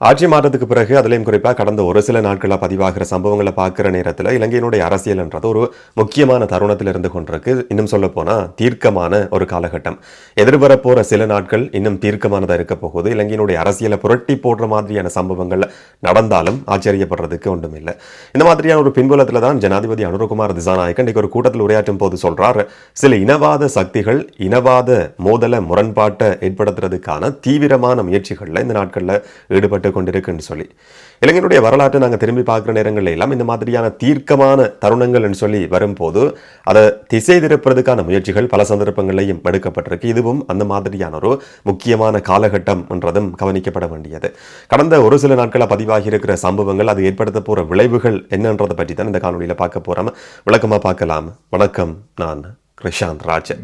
ஆட்சி மாற்றத்துக்கு பிறகு அதிலையும் குறிப்பாக கடந்த ஒரு சில நாட்களாக பதிவாகிற சம்பவங்களை பார்க்குற நேரத்தில் இலங்கையினுடைய அரசியல்ன்றது ஒரு முக்கியமான தருணத்தில் இருந்து கொண்டிருக்கு. இன்னும் சொல்ல போனால் தீர்க்கமான ஒரு காலகட்டம். எதிர்வரப்போகிற சில நாட்கள் இன்னும் தீர்க்கமானதாக இருக்க போகுது. இலங்கையினுடைய அரசியலை புரட்டி போடுற மாதிரியான சம்பவங்கள் நடந்தாலும் ஆச்சரியப்படுறதுக்கு ஒன்றும் இல்லை இந்த மாதிரியான ஒரு பின்புலத்தில் தான் ஜனாதிபதி அனுரகுமார் திசாநாயக்கன் இன்றைக்கு ஒரு கூட்டத்தில் உரையாற்றும் போது சொல்கிறார் சில இனவாத சக்திகள் இனவாத மோதல முரண்பாட்டை ஏற்படுத்துறதுக்கான தீவிரமான முயற்சிகளில் இந்த நாட்களில் ஈடுபட்டு கொண்டிருக்குன்னு சொல்லி. இளைஞனுடைய வரலாற்றை நாங்கள் திரும்பி பார்க்குற நேரங்கள்ல எல்லாம் இந்த மாதிரியான தீர்க்கமான தருணங்கள்னு சொல்லி வரும்போது அதை திசை திருப்புறதுக்கான முயற்சிகள் பல சந்தர்ப்பங்களையும் எடுக்கப்பட்டிருக்கு. இதுவும் அந்த மாதிரியான ஒரு முக்கியமான காலகட்டம் என்றதும் கவனிக்கப்பட வேண்டியது. கடந்த ஒரு சில நாட்களாக பதிவாகி இருக்கிற சம்பவங்கள் அது ஏற்படுத்த போகிற விளைவுகள் என்னன்றதை பற்றி தான் இந்த காணொலியில் பார்க்க போகிறோம் விளக்கமாக பார்க்கலாம். வணக்கம் நான் கிருஷாந்த் ராஜன்.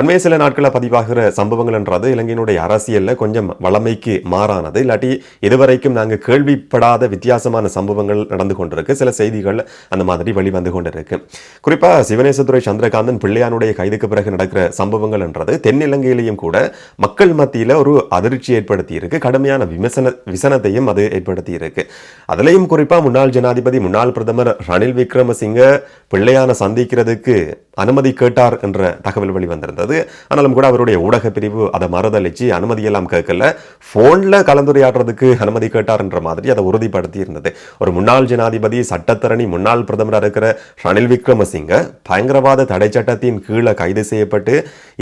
அண்மைய சில நாட்களில் பதிவாகிற சம்பவங்கள்ன்றது இலங்கையினுடைய அரசியலில் கொஞ்சம் வளமைக்கு மாறானது. இல்லாட்டி இதுவரைக்கும் நாங்கள் கேள்விப்படாத வித்தியாசமான சம்பவங்கள் நடந்து கொண்டிருக்கு. சில செய்திகள் அந்த மாதிரி வெளிவந்து கொண்டிருக்கு. குறிப்பாக சிவனேசதுரை சந்திரகாந்தன் பிள்ளையானுடைய கைதுக்கு பிறகு நடக்கிற சம்பவங்கள்ன்றது தென்னிலங்கையிலையும் கூட மக்கள் மத்தியில் ஒரு அதிர்ச்சி ஏற்படுத்தி இருக்கு கடுமையான விமர்சன விசனத்தையும் அது ஏற்படுத்தி இருக்கு அதுலேயும் குறிப்பாக முன்னாள் ஜனாதிபதி முன்னாள் பிரதமர் ரணில் விக்ரமசிங்க பிள்ளையான சந்திக்கிறதுக்கு அனுமதி கேட்டார் என்ற தகவல் வெளிவந்திருந்தது. ஆனாலும் கூட அவருடைய ஊடக பிரிவு அதை மறுதளிச்சு அனுமதியெல்லாம் கேட்கல. ஃபோனில் கலந்துரையாடுறதுக்கு அனுமதி கேட்டார் என்ற மாதிரி அதை உறுதிப்படுத்தி இருந்தது ஒரு முன்னாள் ஜனாதிபதி சட்டத்தரணி முன்னாள் பிரதமராக இருக்கிற ரணில் விக்ரமசிங்க பயங்கரவாத தடை சட்டத்தின் கீழே கைது செய்யப்பட்டு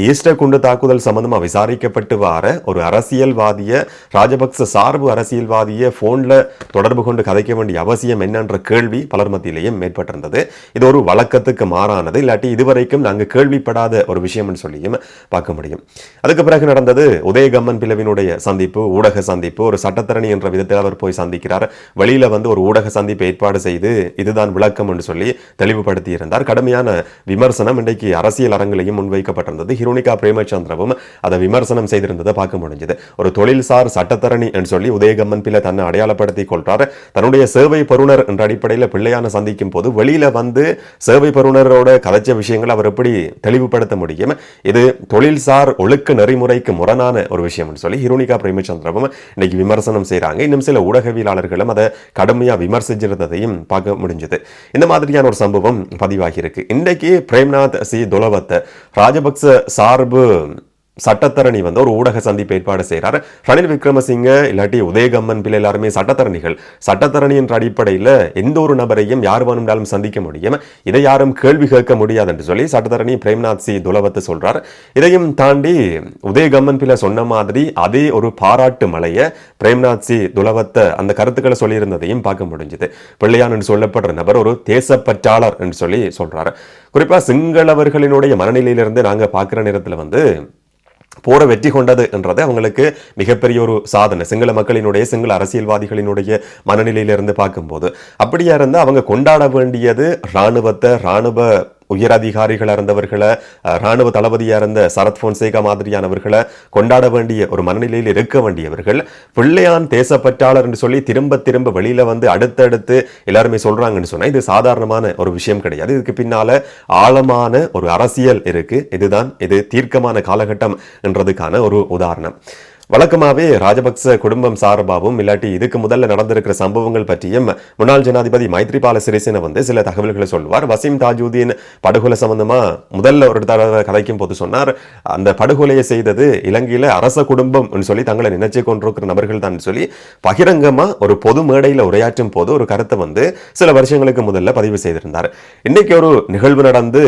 ஈஸ்டர் குண்டு தாக்குதல் சம்பந்தமாக விசாரிக்கப்பட்டு வார ஒரு அரசியல்வாதிய ராஜபக்ச சார்பு அரசியல்வாதிய ஃபோனில் தொடர்பு கொண்டு கதைக்க வேண்டிய அவசியம் என்னன்ற கேள்வி பலர் மத்தியிலேயும் மேற்பட்டிருந்தது. இது ஒரு வழக்கத்துக்கு மாறானது இல்லாட்டி இது இதுவரைக்கும் நாங்கள் கேள்விப்படாத ஒரு விஷயம்னு சொல்லியும் பார்க்க முடியும். அதுக்கு பிறகு நடந்தது உதயகம்மன் பிளவினுடைய சந்திப்பு ஊடக சந்திப்பு. ஒரு சட்டத்தரணி என்ற விதத்தில் அவர் போய் சந்திக்கிறார். வெளியில் வந்து ஒரு ஊடக சந்திப்பு ஏற்பாடு செய்து இதுதான் விளக்கம் என்று சொல்லி தெளிவுபடுத்தி இருந்தார் கடுமையான விமர்சனம் இன்றைக்கு அரசியல் அரங்கிலையும் முன்வைக்கப்பட்டிருந்தது. ஹிரோனிகா பிரேமச்சந்திரவும் அதை விமர்சனம் செய்திருந்ததை பார்க்க முடிஞ்சது. ஒரு தொழில்சார் சட்டத்தரணி என்று சொல்லி உதயகம்மன் பிள்ளை தன்னை அடையாளப்படுத்திக் கொள்றார். தன்னுடைய சேவை பெறுநர் என்ற அடிப்படையில் பிள்ளையான சந்திக்கும் போது வெளியில வந்து சேவை பெறுநரோட கதைச்ச விஷயம் விஷயங்களை அவர் எப்படி தெளிவுபடுத்த முடியும்? இது தொழில்சார் ஒழுக்க நெறிமுறைக்கு முரணான ஒரு விஷயம்னு சொல்லி ஹிரோனிகா பிரேமச்சந்திரவும் இன்னைக்கு விமர்சனம் செய்கிறாங்க இன்னும் சில ஊடகவியலாளர்களும் அதை கடுமையா விமர்சிச்சிருந்ததையும் பார்க்க முடிஞ்சது. இந்த மாதிரியான ஒரு சம்பவம் பதிவாகியிருக்கு. இன்றைக்கு பிரேம்நாத் சி துலவத்தை ராஜபக்ச சார்பு சட்டத்தரணி வந்து ஒரு ஊடக சந்திப்பு ஏற்பாடு செய்கிறார் ரணில் விக்ரமசிங்க இல்லாட்டி உதயகம்மன் பிள்ளை எல்லாருமே சட்டத்தரணிகள். சட்டத்தரணி என்ற அடிப்படையில் எந்த ஒரு நபரையும் யார் வேணும்னாலும் சந்திக்க முடியும். இதை யாரும் கேள்வி கேட்க முடியாது என்று சொல்லி சட்டத்தரணி பிரேம்நாத் சி துலவத்து சொல்றார். இதையும் தாண்டி உதயகம்மன் பிள்ளை சொன்ன மாதிரி அதே ஒரு பாராட்டு மலையை பிரேம்நாத் சி துலவத்த அந்த கருத்துக்களை சொல்லியிருந்ததையும் பார்க்க முடிஞ்சது. பிள்ளையான் என்று சொல்லப்படுற நபர் ஒரு தேசப்பற்றாளர் என்று சொல்லி சொல்றாரு. குறிப்பா சிங்களவர்களினுடைய மனநிலையிலிருந்து நாங்க பார்க்குற நேரத்தில் வந்து போரை வெற்றி கொண்டது என்றது அவங்களுக்கு மிகப்பெரிய ஒரு சாதனை. சிங்கள மக்களினுடைய சிங்கள அரசியல்வாதிகளினுடைய மனநிலையிலிருந்து பார்க்கும்போது அப்படியா இருந்தால் அவங்க கொண்டாட வேண்டியது இராணுவத்தை இராணுவ உயரதிகாரிகளாக இருந்தவர்களை ராணுவ தளபதியாக இருந்த சரத் போன்சேகா மாதிரியானவர்களை கொண்டாட வேண்டிய ஒரு மனநிலையில் இருக்க வேண்டியவர்கள் பிள்ளையான் தேசப்பற்றாளர் என்று சொல்லி திரும்ப திரும்ப வெளியில வந்து அடுத்தடுத்து எல்லாருமே சொல்றாங்கன்னு சொன்னா இது சாதாரணமான ஒரு விஷயம் கிடையாது. இதுக்கு பின்னால ஆழமான ஒரு அரசியல் இருக்கு. இதுதான் இது தீர்க்கமான காலகட்டம் என்றதுக்கான ஒரு உதாரணம். வழக்கமாகவே ராஜபக்ச குடும்பம் சார்பாகவும் இல்லாட்டி இதுக்கு முதல்ல நடந்திருக்கிற சம்பவங்கள் பற்றியும் முன்னாள் ஜனாதிபதி மைத்ரிபால சிறிசேன வந்து சில தகவல்களை சொல்வார். வசீம் தாஜூதீன் படுகொலை சம்பந்தமா முதல்ல ஒரு தடவை கதைக்கும் போது சொன்னார். அந்த படுகொலையை செய்தது இலங்கையில் அரச குடும்பம் சொல்லி தங்களை நினைச்சு கொண்டிருக்கிற நபர்கள் தான் சொல்லி பகிரங்கமாக ஒரு பொது மேடையில் உரையாற்றும் போது ஒரு கருத்தை வந்து சில வருஷங்களுக்கு முதல்ல பதிவு செய்திருந்தார். இன்னைக்கு ஒரு நிகழ்வு நடந்து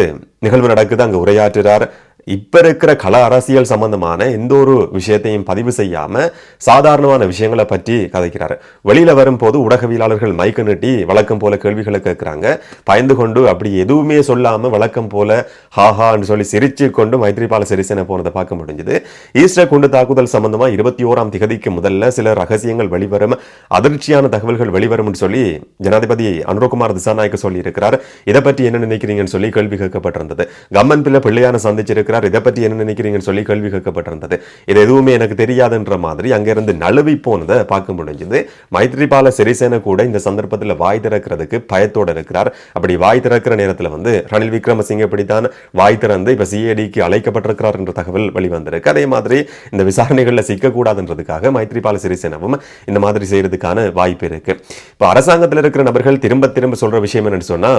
நிகழ்வு நடக்குது அங்கே உரையாற்றுறார். இப்போ இருக்கிற கல அரசியல் சம்பந்தமான எந்த ஒரு விஷயத்தையும் பதிவு செய்யாம சாதாரணமான விஷயங்களை பற்றி கதைக்கிறாரு. வெளியில வரும்போது ஊடகவியலாளர்கள் மைக்கு நீட்டி வழக்கம் போல கேள்விகளை கேட்குறாங்க. பயந்து கொண்டு அப்படி எதுவுமே சொல்லாமல் வழக்கம் போல ஹாஹான்னு சொல்லி சிரிச்சு கொண்டு மைத்ரிபால சிறிசேன போனதை பார்க்க முடிஞ்சது. ஈஸ்டர் குண்டு தாக்குதல் சம்பந்தமா இருபத்தி ஓராம் திகதிக்கு முதல்ல சில ரகசியங்கள் வெளிவரும் அதிர்ச்சியான தகவல்கள் வெளிவரும் சொல்லி ஜனாதிபதி அனுரகுமார் திசாநாயக்க சொல்லி இருக்கிறார் இதை பற்றி என்ன நினைக்கிறீங்கன்னு சொல்லி கேள்வி கேட்கப்பட்டிருந்தது. கம்மன் பிள்ளை பிள்ளையான சந்திச்சிருக்கிறார். இருக்கிறார் இதை பற்றி என்ன நினைக்கிறீங்கன்னு சொல்லி கேள்வி கேட்கப்பட்டிருந்தது. இது எதுவுமே எனக்கு தெரியாதுன்ற மாதிரி அங்கிருந்து நழுவி போனதை பார்க்க முடிஞ்சது. மைத்ரிபால சிறிசேன கூட இந்த சந்தர்ப்பத்தில் வாய் திறக்கிறதுக்கு பயத்தோடு இருக்கிறார். அப்படி வாய் திறக்கிற நேரத்தில் வந்து ரணில் விக்ரமசிங்க இப்படித்தான் வாய் திறந்து இப்போ சிஏடிக்கு அழைக்கப்பட்டிருக்கிறார் என்ற தகவல் வெளிவந்திருக்கு. அதே மாதிரி இந்த விசாரணைகளில் சிக்கக்கூடாதுன்றதுக்காக மைத்ரிபால சிறிசேனவும் இந்த மாதிரி செய்யறதுக்கான வாய்ப்பு இருக்கு. இப்போ அரசாங்கத்தில் இருக்கிற நபர்கள் திரும்ப திரும்ப சொல்ற விஷயம் என்னன்னு சொன்னா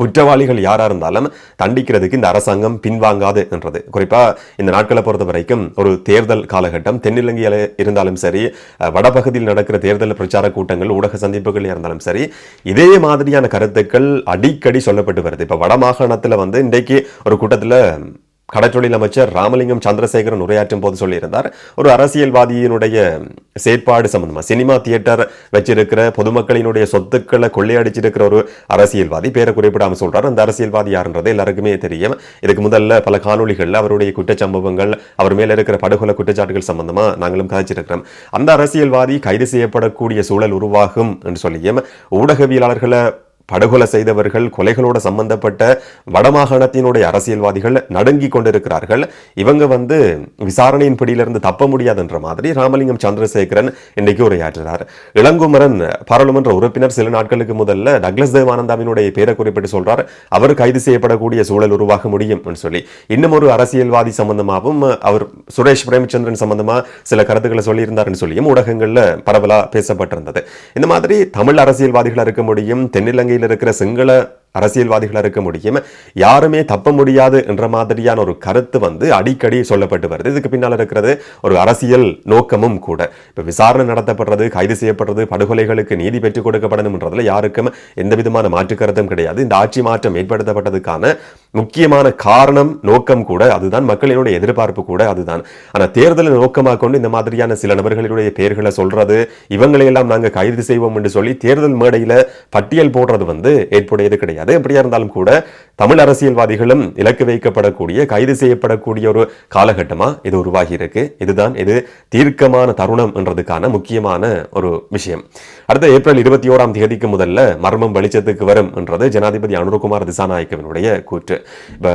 குற்றவாளிகள் யாராக இருந்தாலும் தண்டிக்கிறதுக்கு இந்த அரசாங்கம் பின்வாங்காது என்றது. குறிப்பாக இந்த நாட்களை பொறுத்த வரைக்கும் ஒரு தேர்தல் காலகட்டம் தென்னிலங்கையில் இருந்தாலும் சரி வடபகுதியில் நடக்கிற தேர்தல் பிரச்சார கூட்டங்கள் ஊடக சந்திப்புகள் இருந்தாலும் சரி இதே மாதிரியான கருத்துக்கள் அடிக்கடி சொல்லப்பட்டு வருது. இப்போ வடமாகாணத்தில் வந்து இன்றைக்கு ஒரு கூட்டத்தில் கடற்றொழில் அமைச்சர் ராமலிங்கம் சந்திரசேகரன் உரையாற்றும் போது சொல்லியிருந்தார். ஒரு அரசியல்வாதியினுடைய செயற்பாடு சம்பந்தமா சினிமா தியேட்டர் வச்சிருக்கிற பொதுமக்களினுடைய சொத்துக்களை கொள்ளையடிச்சிருக்கிற ஒரு அரசியல்வாதி பேரை குறிப்பிடாமல் சொல்றாரு. அந்த அரசியல்வாதி யாருன்றது எல்லாருக்குமே தெரியும். இதுக்கு முதல்ல பல காணொலிகளில் அவருடைய குற்றச்சம்பவங்கள் அவர் மேல இருக்கிற படுகொலை குற்றச்சாட்டுகள் சம்பந்தமா நாங்களும் கதைச்சிருக்கிறோம். அந்த அரசியல்வாதி கைது செய்யப்படக்கூடிய சூழல் உருவாகும் என்று சொல்லியும் ஊடகவியலாளர்களை படுகொலை செய்தவர்கள் கொலைகளோட சம்பந்தப்பட்ட வடமாகாணத்தினுடைய அரசியல்வாதிகள் நடுங்கி கொண்டிருக்கிறார்கள். இவங்க வந்து விசாரணையின் பிடியிலிருந்து தப்ப முடியாதுன்ற மாதிரி ராமலிங்கம் சந்திரசேகரன் இன்னைக்கு உரையாற்றுறார். இளங்குமரன் பாராளுமன்ற உறுப்பினர் சில நாட்களுக்கு முதல்ல டக்ளஸ் தேவானந்தாவினுடைய பேரை குறிப்பிட்டு சொல்றார். அவர் கைது செய்யப்படக்கூடிய சூழல் உருவாக முடியும் சொல்லி. இன்னும் ஒரு அரசியல்வாதி சம்பந்தமாகவும் அவர் சுரேஷ் பிரேமச்சந்திரன் சம்பந்தமா சில கருத்துக்களை சொல்லியிருந்தாருன்னு சொல்லியும் ஊடகங்கள்ல பரவலா பேசப்பட்டிருந்தது. இந்த மாதிரி தமிழ் அரசியல்வாதிகள் இருக்க முடியும் தென்னிலங்கை இலங்கையில் இருக்கிற சிங்கள அரசியல்வாதிகள் இருக்க முடியும் யாருமே தப்ப முடியாது என்ற மாதிரியான ஒரு கருத்து வந்து அடிக்கடி சொல்லப்பட்டு வருது. இதுக்கு பின்னால் இருக்கிறது ஒரு அரசியல் நோக்கமும் கூட. இப்போ விசாரணை நடத்தப்படுறது கைது செய்யப்படுறது படுகொலைகளுக்கு நீதி பெற்றுக் கொடுக்கப்படணும்ன்றதுல யாருக்கும் எந்த விதமான மாற்று கருத்தும் கிடையாது. இந்த ஆட்சி மாற்றம் ஏற்படுத்தப்பட்டதுக்கான முக்கியமான காரணம் நோக்கம் கூட அதுதான். மக்களினுடைய எதிர்பார்ப்பு கூட அதுதான். ஆனால் தேர்தலை நோக்கமாக கொண்டு இந்த மாதிரியான சில நபர்களுடைய பெயர்களை சொல்றது இவங்களையெல்லாம் நாங்கள் கைது செய்வோம் என்று சொல்லி தேர்தல் மேடையில் பட்டியல் போடுறது வந்து ஏற்புடையது கிடையாது. அது எப்படியா இருந்தாலும் கூட தமிழ் அரசியல்வாதிகளும் இலக்கு வைக்கப்படக்கூடிய கைது செய்யப்படக்கூடிய ஒரு காலகட்டமா இது உருவாகி இருக்கு. இதுதான் இது தீர்க்கமான தருணம் என்றதுக்கான முக்கியமான ஒரு விஷயம். அடுத்த ஏப்ரல் இருபத்தி ஓராம் தேதிக்கு முதல்ல மர்மம் வெளிச்சத்துக்கு வரும் என்றது ஜனாதிபதி அனுரகுமார் திசாநாயக்கவினுடைய கூற்று. இப்போ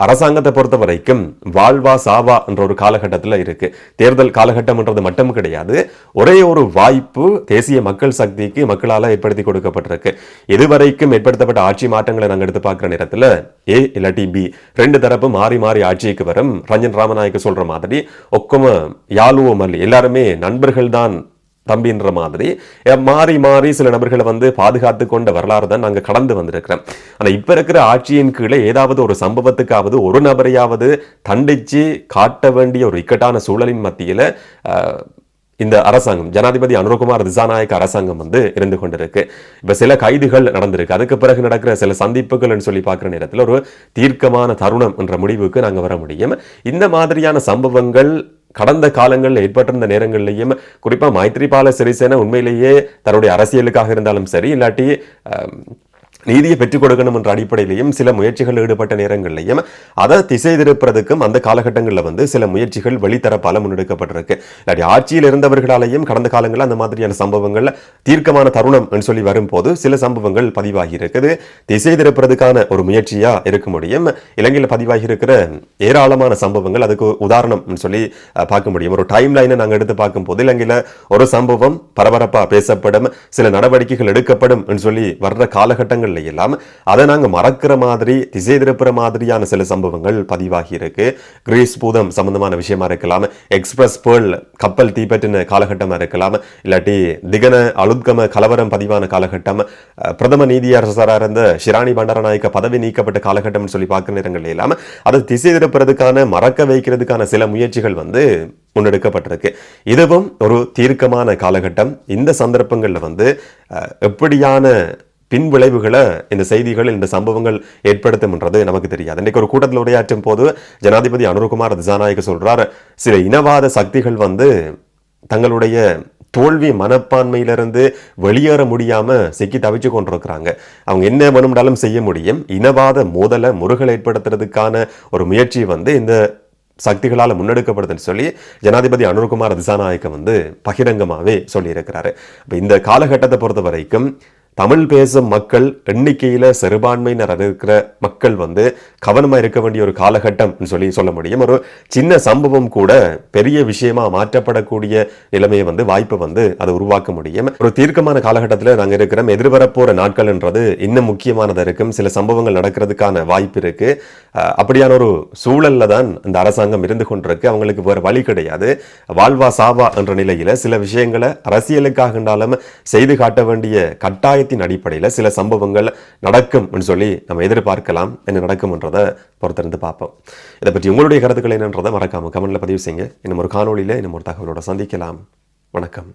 அரசாங்கத்தை பொறுத்த வரைக்கும் வாழ்வா சாவா என்ற ஒரு காலகட்டத்தில் இருக்கு. தேர்தல் காலகட்டம்ன்றது மட்டும் கிடையாது. ஒரே ஒரு வாய்ப்பு தேசிய மக்கள் சக்திக்கு மக்களால் ஏற்படுத்தி கொடுக்கப்பட்டிருக்கு. இதுவரைக்கும் ஏற்படுத்தப்பட்ட ஆட்சி மாற்றங்களை நாங்கள் எடுத்து பார்க்குற நேரத்தில் ஏ இல்லாட்டி பி ரெண்டு தரப்பு மாறி மாறி ஆட்சிக்கு வரும். ரஞ்சன் ராமநாயக்க சொல்ற மாதிரி ஒக்கம யாழுவோ மல்லி எல்லாருமே நண்பர்கள் தான் தம்பின்ற மாதிரி. மாறி மாறி சில நபர்களை வந்து பாதுகாத்து கொண்ட வரலாறு தான் நாங்கள் கடந்து வந்திருக்கிறோம் ஆனா இப்ப இருக்கிற ஆட்சியின் கீழே ஏதாவது ஒரு சம்பவத்துக்காவது ஒரு நபரையாவது தண்டிச்சு காட்ட வேண்டிய ஒரு இக்கட்டான சூழலின் மத்தியில இந்த அரசாங்கம் ஜனாதிபதி அனுரகுமார் திசாநாயக்க அரசாங்கம் வந்து இருந்து கொண்டிருக்கு. இப்ப சில கைதுகள் நடந்திருக்கு. அதுக்கு பிறகு நடக்கிற சில சந்திப்புகள்னு சொல்லி பார்க்குற நேரத்தில் ஒரு தீர்க்கமான தருணம் என்ற முடிவுக்கு நாங்க வர முடியும். இந்த மாதிரியான சம்பவங்கள் கடந்த காலங்களில் ஏற்பட்டிருந்த நேரங்கள்லையும் குறிப்பா மைத்ரிபால சிறிசேன உண்மையிலேயே தன்னுடைய அரசியலுக்காக இருந்தாலும் சரி இல்லாட்டி நீதியை பெற்றுக் கொடுக்கணும் என்ற அடிப்படையிலையும் சில முயற்சிகள் ஈடுபட்ட நேரங்கள்லையும் அதை திசை திருப்பதுக்கும் அந்த காலகட்டங்களில் வந்து சில முயற்சிகள் வெளித்தரப்பால முன்னெடுக்கப்பட்டிருக்கு. இல்லாட்டி ஆட்சியில் இருந்தவர்களாலேயும் கடந்த காலங்களில் அந்த மாதிரியான சம்பவங்கள் தீர்க்கமான தருணம் என்று சொல்லி வரும்போது சில சம்பவங்கள் பதிவாகி இருக்குது திசை திருப்பதுக்கான ஒரு முயற்சியா இருக்க முடியும். இலங்கையில் பதிவாகி இருக்கிற ஏராளமான சம்பவங்கள் அதுக்கு உதாரணம் சொல்லி பார்க்க முடியும். ஒரு டைம் லைனை நாங்கள் எடுத்து பார்க்கும்போது இலங்கையில் ஒரு சம்பவம் பரபரப்பா பேசப்படும் சில நடவடிக்கைகள் எடுக்கப்படும் என்று சொல்லி வர்ற காலகட்டங்கள்ல எல்லாம். அதை நாங்க மறக்கிற மாதிரி திசை திருப்புற மாதிரியான சில சம்பவங்கள் பதிவாகி இருக்கு. கிரீஸ் பூதம் சம்பந்தமான விஷயமா இருக்கலாம். எக்ஸ்பிரஸ் பேர்ல் கப்பல் தீப்பற்றின காலகட்டமா இருக்கலாம். இல்லாட்டி திகன அலுத்கம கலவரம் பதிவான காலகட்டம். பிரதம நீதியரசராக இருந்த ஷிராணி பண்டாரநாயக்க பதவி நீக்கப்பட்ட காலகட்டம்னு சொல்லி பார்க்குற நேரங்கள் எல்லாம் அதை திசை திருப்புறதுக்கான மறக்க வைக்கிறதுக்கான சில முயற்சிகள் வந்து முன்னெடுக்கப்பட்டிருக்கு. இதுவும் ஒரு தீர்க்கமான காலகட்டம். இந்த சந்தர்ப்பங்களில் வந்து எப்படியான பின் விளைவுகளை இந்த செய்திகள் இந்த சம்பவங்கள் ஏற்படுத்தும்ன்றது நமக்கு தெரியாது. இன்றைக்கு ஒரு கூட்டத்தில் உரையாற்றும் போது ஜனாதிபதி அனுருகுமார் திசாநாயக்க சொல்றார் சில இனவாத சக்திகள் வந்து தங்களுடைய தோல்வி மனப்பான்மையிலிருந்து வெளியேற முடியாம சிக்கி தவிச்சு கொண்டிருக்கிறாங்க. அவங்க என்ன வேணும்னாலும் செய்ய முடியும். இனவாத மோதலை முருகல் ஏற்படுத்துறதுக்கான ஒரு முயற்சி வந்து இந்த சக்திகளால் முன்னெடுக்கப்படுதுன்னு சொல்லி ஜனாதிபதி அனுர்குமார் திசாநாயக்க வந்து பகிரங்கமாகவே சொல்லியிருக்கிறாரு. அப்ப இந்த காலகட்டத்தை பொறுத்த வரைக்கும் தமிழ் பேசும் மக்கள் எண்ணிக்கையில் சிறுபான்மையினர் இருக்கிற மக்கள் வந்து கவனமா இருக்க வேண்டிய ஒரு காலகட்டம் சொல்லி சொல்ல முடியும். ஒரு சின்ன சம்பவம் கூட பெரிய விஷயமா மாற்றப்படக்கூடிய நிலைமையை வந்து வாய்ப்பை வந்து அதை உருவாக்க முடியும். ஒரு தீர்க்கமான காலகட்டத்தில் நாங்கள் இருக்கிறோம். எதிர்வரப்போகிற நாட்கள்ன்றது இன்னும் முக்கியமானதாக இருக்கும். சில சம்பவங்கள் நடக்கிறதுக்கான வாய்ப்பு இருக்கு. அஹ் அப்படியான ஒரு சூழல்ல தான் இந்த அரசாங்கம் இருந்து கொண்டிருக்கு. அவங்களுக்கு வேறு வழி கிடையாது. வாழ்வா சாவா என்ற நிலையில சில விஷயங்களை அரசியலுக்காக செய்து காட்ட வேண்டிய கட்டாய சமுதாயத்தின் அடிப்படையில் சில சம்பவங்கள் நடக்கும் சொல்லி நம்ம எதிர்பார்க்கலாம் என்ன நடக்கும்ன்றதை பொறுத்திருந்து பார்ப்போம். இதை பற்றி உங்களுடைய கருத்துக்கள் என்னன்றதை மறக்காம கமெண்ட்ல பதிவு செய்யுங்க. இன்னும் ஒரு காணொளியில இன்னும் ஒரு தகவலோட சந்திக்கலாம். வணக்கம்.